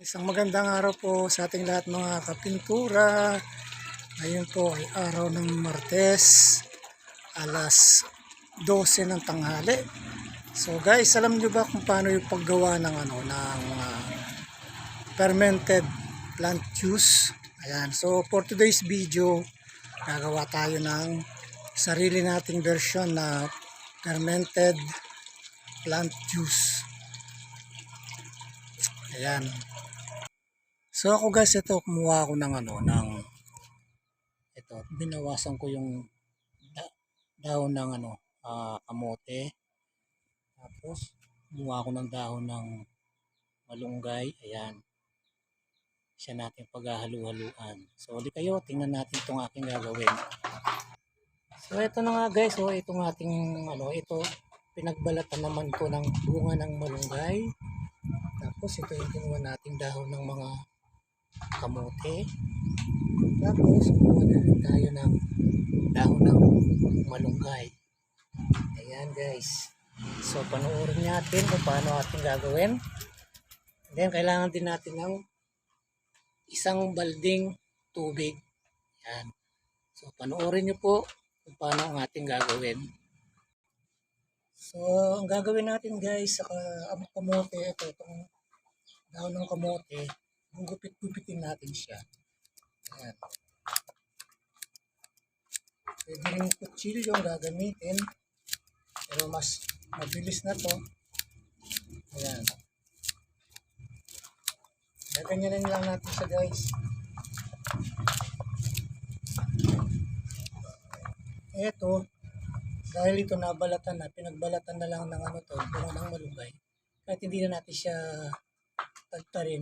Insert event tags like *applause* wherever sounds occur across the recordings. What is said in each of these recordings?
Isang magandang araw po sa ating lahat mga kapintura. Ngayon po ay araw ng Martes, alas 12 ng tanghali. So guys, alam nyo ba kung paano yung paggawa ng ano ng ah, fermented plant juice? Ayan. So for today's video, gagawa tayo ng sarili nating version na fermented plant juice. Ayan. So ako guys, ito kumuha ako ng ano, ng ito, binawasan ko yung da, dahon ng ano, ah, kamote. Tapos kumuha ako ng dahon ng malunggay. Ayan. Siya natin paghahalu-haluan. So, di kayo, tingnan natin itong aking gagawin. So, ito na nga guys. So, itong ating, ano, ito, pinagbalatan naman ko ng bunga ng malunggay. Tapos, ito yung kinuha nating dahon ng mga kamote. Tapos, kumuha na tayo ng dahon ng malunggay. Ayan guys. So, panoorin natin kung paano ating gagawin. And then, kailangan din natin ng isang balding tubig. Ayan. So, panoorin nyo po kung paano ang ating gagawin. So, ang gagawin natin guys, sa kamote, ito, itong dahon ng kamote, gugupit-gupitin natin siya. Ayan. Pwede rin kutsilyo ang gagamitin. Pero mas mabilis na to. Ayan. Gaganyanin lang natin siya guys. Eto, dahil ito nabalatan na, pinagbalatan na lang ng ano to, ng malunggay. Kahit hindi na natin siya tagtarin,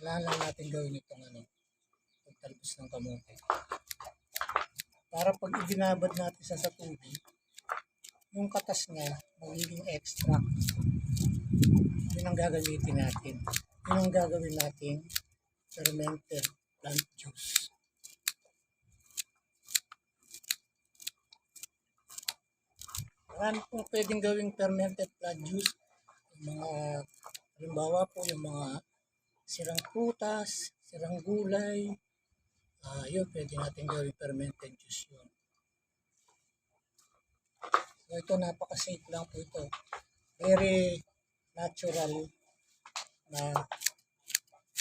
kailangan lang natin gawin itong ano, pagtalbos ng kamote. Para pag ibinabad natin siya sa tubig, yung katas niya magiging extra. Yun ang gagamitin natin. Yun ang gagawin natin fermented plant juice. Marami pong pwedeng gawing fermented plant juice. Yung mga, halimbawa po yung mga sirang prutas, sirang gulay, ah yun, pwede natin gawing fermented juice yun. So ito, napaka-safe lang po ito. Very natural na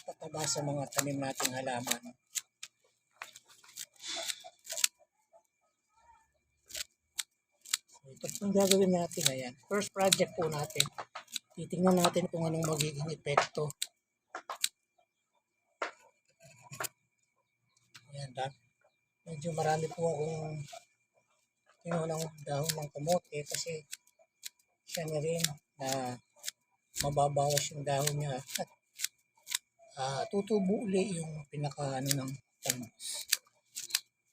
pataba sa mga tanim nating halaman. So, ito pong gagawin natin. Ayan. First project po natin. Titingnan natin kung anong magiging epekto. Ayan. Da. Medyo marami po akong kinuha ng dahon ng kamote kasi siya na rin na mababawas yung dahon niya at ah, tutubo uli yung pinaka ng talbos.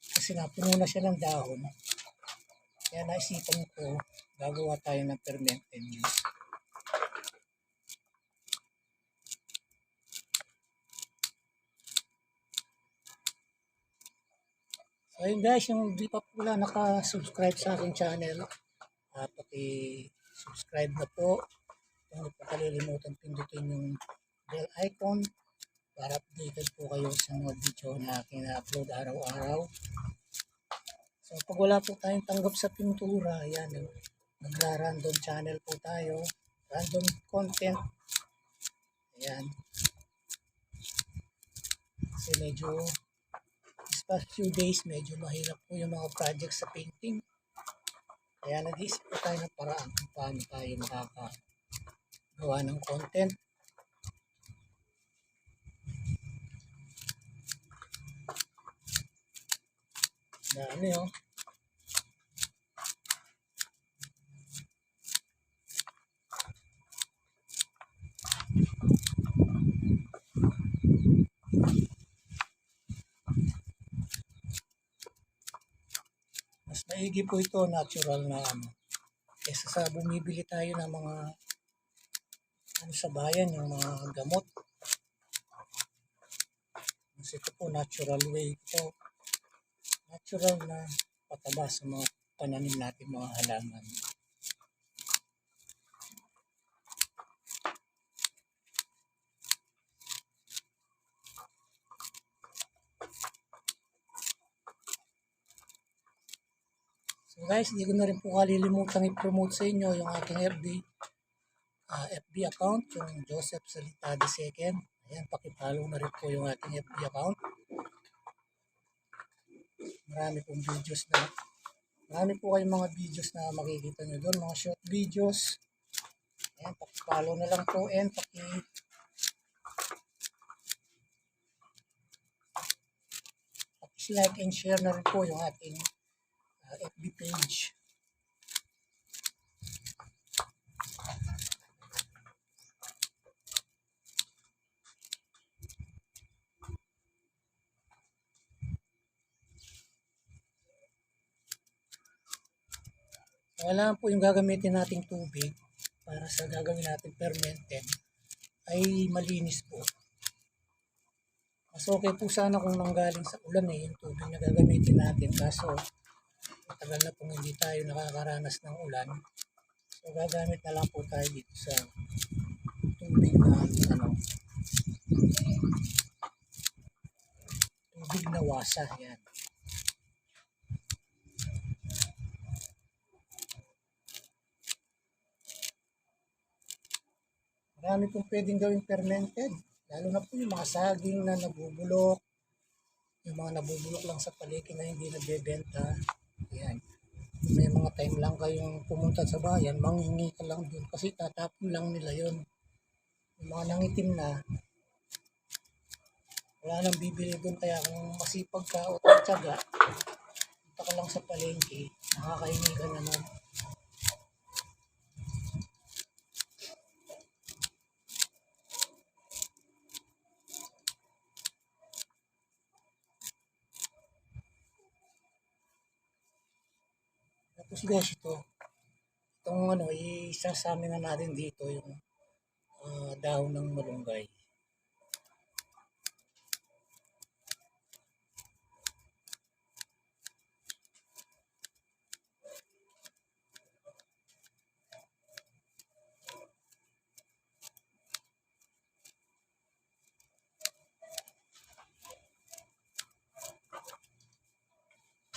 Kasi napuno na siya ng dahon. Kaya naisipan ko, gagawa tayo ng fermented juice. So ayun guys, yung di pa pula naka-subscribe sa aking channel, uh, paki-subscribe na po. Hindi po kalilimutan pindutin yung bell icon para updated po kayo sa mga video na aking na-upload araw-araw. So pag wala po tayong tanggap sa pintura, yan, nagra-random channel po tayo, random content. Ayan. Kasi medyo past few days, medyo mahirap po yung mga projects sa painting. Kaya nag-iisip po tayo ng paraan kung paano tayo makakagawa ng content. Dami oh. Maigi po ito natural na ano. Kesa sa bumibili tayo ng mga ano sa bayan, yung mga gamot. Mas ito po natural way ito. Natural na pataba sa mga pananim natin mga halaman. Guys, hindi ko na rin po kalilimutang i-promote sa inyo yung aking FB ah, FB account, yung Joseph Salita II. Ayan, pakipollow na rin po yung aking FB account. Marami pong videos na marami po kayong mga videos na makikita nyo doon, mga short videos. Ayan, pakipollow na lang po and paki like and share na rin po yung ating uh, FB page. Wala po yung gagamitin nating tubig para sa gagawin natin fermented ay malinis po. Mas okay po sana kung nanggaling sa ulan eh, yung tubig na gagamitin natin. Kaso, matagal na pong hindi tayo nakakaranas ng ulan. So, gagamit na lang po tayo dito sa tubig na, ano, tubig na wasa. Yan. Marami pong pwedeng gawing fermented. Lalo na po yung mga saging na nabubulok, yung mga nabubulok lang sa palengke na hindi nagbebenta. Yan. May mga time lang kayong pumunta sa bayan, manghingi ka lang dun kasi tatapon lang nila yon Yung mga nangitim na, wala nang bibili dun kaya kung masipag ka o tsaga, punta ka lang sa palengke, nakakahingi ka na. Tapos guys, ito, itong ano, isasami na natin dito yung ah, dahon ng malunggay.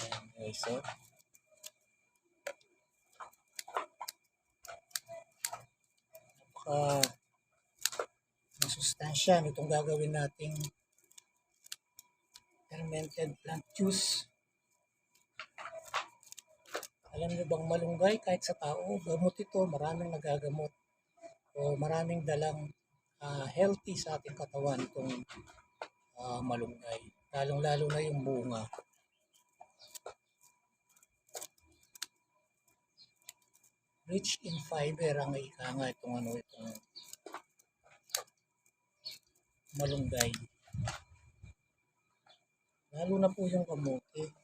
Ayan guys, so, napaka masustansya nitong gagawin nating fermented plant juice. Alam niyo bang malunggay kahit sa tao, gamot ito, maraming nagagamot o maraming dalang ah, healthy sa ating katawan itong ah, malunggay. Lalong-lalo na yung bunga. Rich in fiber ang ika nga itong ano itong malunggay. Lalo na po yung kamote.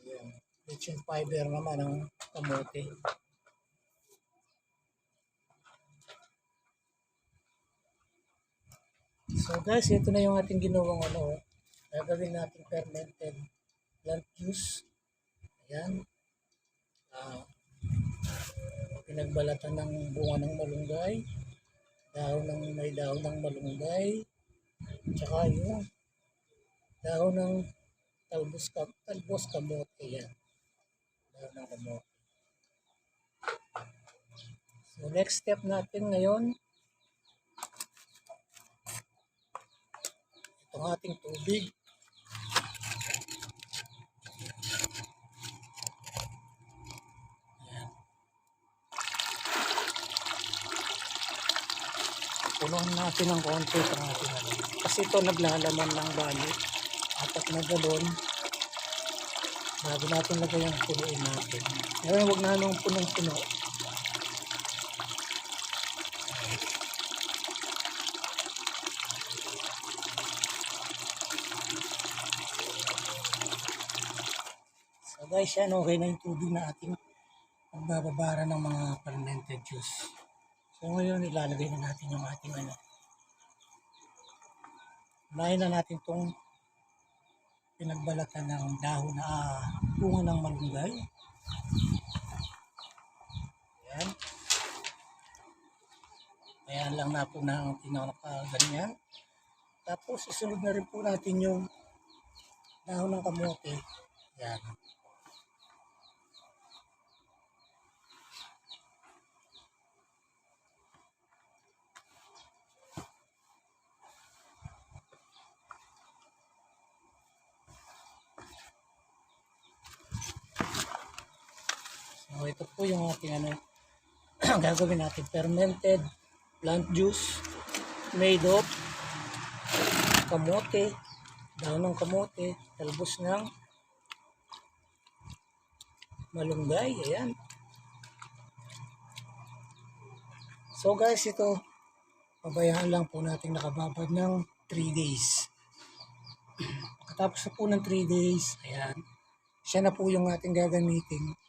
Ayan. Rich in fiber naman ang kamote. So guys, ito na yung ating ginawang ano. Gagawin natin fermented plant juice. Ayan. Ah, pinagbalatan ng bunga ng malunggay. Dahon ng may dahon ng malunggay. Tsaka yung dahon ng talbos, ka, talbos kamote yan. Dahon ng kamote. So next step natin ngayon, itong ating tubig. Punuan natin ng konti itong ating ano. Kasi ito naglalaman ng bali. Apat na galon. Bago natin lagay ang punuin natin. Ngayon huwag na nung punong-puno. So guys, yan okay na yung tubig na ating pagbababara ng mga fermented juice. So ngayon ilalagay na natin yung ating ano. Unahin na natin itong pinagbalatan ng dahon na ah, bunga ng malunggay. Ayan. Ayan lang na po na ang pinakaganyan. Tapos isunod na rin po natin yung dahon ng kamote. Ayan. Ito po yung ating ano, *clears throat* gagawin natin. Fermented plant juice made of kamote, daon ng kamote, talbos ng malunggay. Ayan. So guys, ito, pabayaan lang po natin nakababad ng 3 days. *clears throat* Pagkatapos na po ng 3 days, ayan, siya na po yung ating gagamitin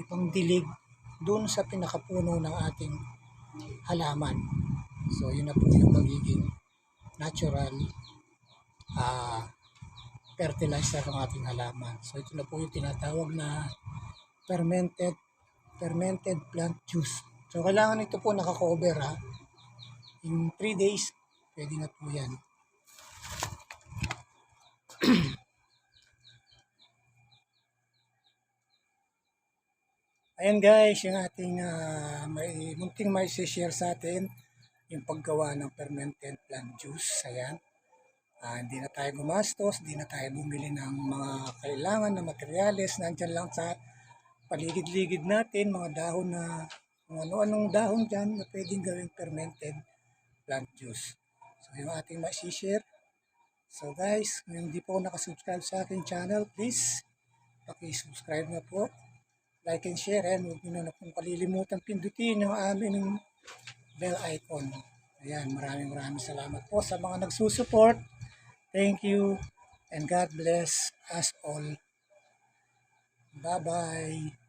ipang dilig doon sa pinakapuno ng ating halaman. So, yun na po yung magiging natural ah fertilizer ng ating halaman. So, ito na po yung tinatawag na fermented fermented plant juice. So, kailangan ito po nakakover ha. In 3 days, pwede na po yan. Ayan guys, yung ating ah, may munting may share sa atin yung paggawa ng fermented plant juice. Ayan. Ah, hindi na tayo gumastos, hindi na tayo bumili ng mga kailangan na materyales. Nandyan lang sa paligid-ligid natin, mga dahon na kung ano-anong dahon dyan na pwedeng gawing fermented plant juice. So yung ating share So guys, kung hindi po nakasubscribe sa aking channel, please paki-subscribe na po like and share and huwag nyo na pong kalilimutan pindutin yung aming bell icon. Ayan, maraming maraming salamat po sa mga nagsusupport. Thank you and God bless us all. Bye-bye.